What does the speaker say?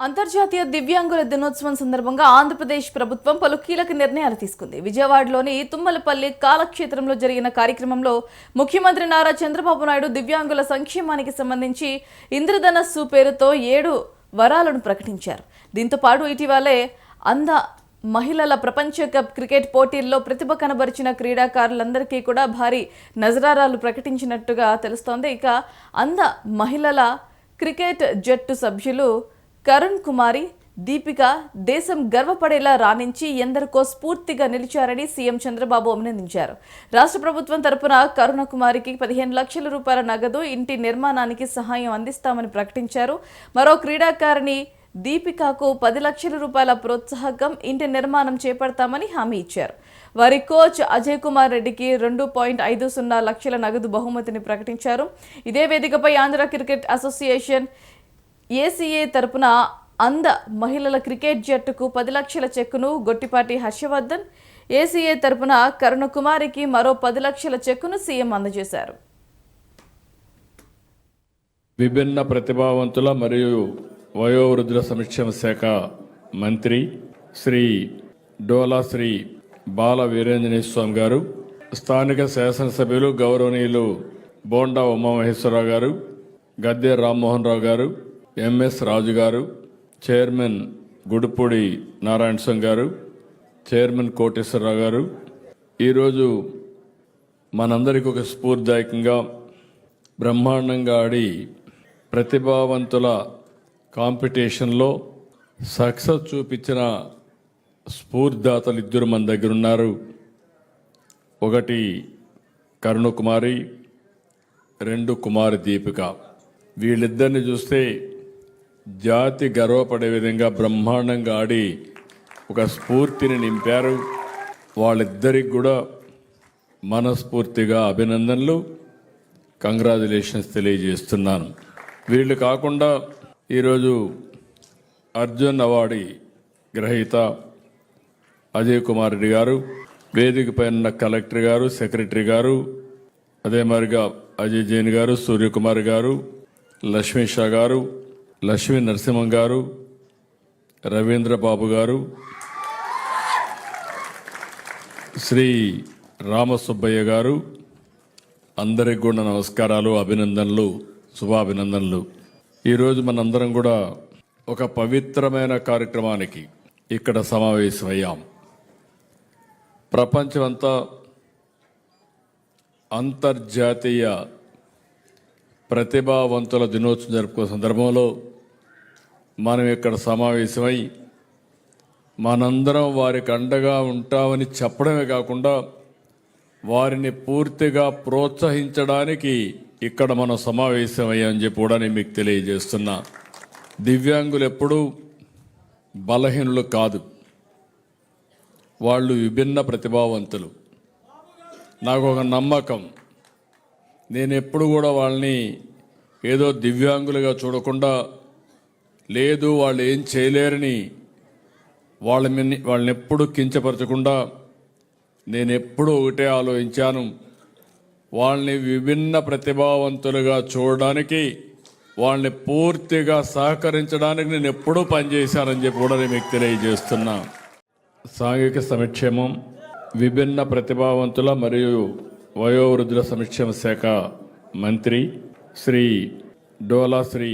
అంతర్జాతీయ దివ్యాంగుల దినోత్సవం సందర్భంగా ఆంధ్రప్రదేశ్ ప్రభుత్వం పలు కీలక నిర్ణయాలు తీసుకుంది. విజయవాడలోని తుమ్మలపల్లి కాలక్షేత్రంలో జరిగిన కార్యక్రమంలో ముఖ్యమంత్రి నారా చంద్రబాబు నాయుడు దివ్యాంగుల సంక్షేమానికి సంబంధించి ఇంద్రధనస్సు పేరుతో ఏడు వరాలను ప్రకటించారు. దీంతో పాటు ఇటీవలే అంద మహిళల ప్రపంచ కప్ క్రికెట్ పోటీల్లో ప్రతిభ కనబరిచిన క్రీడాకారులందరికీ కూడా భారీ నజరారాలు ప్రకటించినట్టుగా తెలుస్తోంది. ఇక అంద మహిళల క్రికెట్ జట్టు సభ్యులు కరుణ్ కుమారి దీపిక దేశం గర్వపడేలా రాణించి ఎందరికో స్ఫూర్తిగా నిలిచారని సీఎం చంద్రబాబు అభినందించారు. రాష్ట్ర ప్రభుత్వం తరపున కరుణ కుమారికి పదిహేను లక్షల రూపాయల నగదు ఇంటి నిర్మాణానికి సహాయం అందిస్తామని ప్రకటించారు. మరో క్రీడాకారిణి దీపికకు పది లక్షల రూపాయల ప్రోత్సాహకం ఇంటి నిర్మాణం చేపడతామని హామీ ఇచ్చారు. వారి కోచ్ అజయ్ కుమార్ రెడ్డికి రెండు పాయింట్ ఐదు సున్నా లక్షల నగదు బహుమతిని ప్రకటించారు. ఇదే వేదికపై ఆంధ్ర క్రికెట్ అసోసియేషన్ ఏసీఏ తరపున అంద మహిళల క్రికెట్ జట్టుకు పది లక్షల చెక్కును గొట్టిపాటి హర్షవర్ధన్ ఏసీఏ తరపున కరుణ కుమారికి మరో పది లక్షల చెక్కును సీఎం అందజేశారు. విభిన్న ప్రతిభావంతుల మరియు వయోవృద్ధుల సంక్షేమ శాఖ మంత్రి శ్రీ డోలా శ్రీ బాల వీరేంజనేయ స్వామి గారు స్థానిక శాసనసభ్యులు గౌరవనీయులు బోండా ఉమామహేశ్వరరావు గారు గద్దె రామ్మోహన్ రావు గారు ఎంఎస్ రాజు గారు చైర్మన్ గుడిపూడి నారాయణ స్వామి గారు చైర్మన్ కోటేశ్వరరావు గారు ఈరోజు మనందరికీ ఒక స్ఫూర్తిదాయకంగా బ్రహ్మాండంగా ఆడి ప్రతిభావంతుల కాంపిటీషన్లో సక్సెస్ చూపించిన స్ఫూర్తిదాతలు ఇద్దరు మన దగ్గర ఉన్నారు ఒకటి కరుణకుమారి రెండు కుమారి దీపిక. వీళ్ళిద్దరిని చూస్తే జాతి గర్వపడే విధంగా బ్రహ్మాండంగా ఆడి ఒక స్ఫూర్తిని నింపారు. వాళ్ళిద్దరికి కూడా మనస్ఫూర్తిగా అభినందనలు. కంగ్రాచులేషన్స్ తెలియజేస్తున్నాను. వీళ్ళు కాకుండా ఈరోజు అర్జున్ అవార్డు గ్రహీత అజయ్ కుమార్ రెడ్డి గారు వేదిక పైన కలెక్టర్ గారు సెక్రటరీ గారు అదే మరిగా అజయ్ జైన్ గారు సూర్యకుమార్ గారు లక్ష్మీ షా గారు లక్ష్మీ నరసింహం గారు రవీంద్ర బాబు గారు శ్రీ రామసుబ్బయ్య గారు అందరికి కూడా నమస్కారాలు అభినందనలు శుభాభినందనలు. ఈరోజు మనందరం కూడా ఒక పవిత్రమైన కార్యక్రమానికి ఇక్కడ సమావేశమయ్యాం. ప్రపంచమంతా అంతర్జాతీయ ప్రతిభావంతుల దినోత్సవం జరుపుకునే సందర్భంలో మనం ఇక్కడ సమావేశమై మనందరం వారికి అండగా ఉంటామని చెప్పడమే కాకుండా వారిని పూర్తిగా ప్రోత్సహించడానికి ఇక్కడ మనం సమావేశమయ్యామని చెప్పి కూడా నేను మీకు తెలియజేస్తున్నా. దివ్యాంగులు ఎప్పుడూ బలహీనులు కాదు. వాళ్ళు విభిన్న ప్రతిభావంతులు. నాకు ఒక నమ్మకం. నేను ఎప్పుడు కూడా వాళ్ళని ఏదో దివ్యాంగులుగా చూడకుండా లేదు వాళ్ళు ఏం చేయలేరని వాళ్ళ మీద వాళ్ళని ఎప్పుడు కించపరచకుండా నేను ఎప్పుడూ ఒకటే ఆలోచించాను. వాళ్ళని విభిన్న ప్రతిభావంతులుగా చూడడానికి వాళ్ళని పూర్తిగా సహకరించడానికి నేను ఎప్పుడూ పనిచేశానని చెప్పి కూడా నేను మీకు తెలియజేస్తున్నా. సాంఘిక సంక్షేమం విభిన్న ప్రతిభావంతుల మరియు వయోవృద్ధుల సంక్షేమ శాఖ మంత్రి శ్రీ డోలా శ్రీ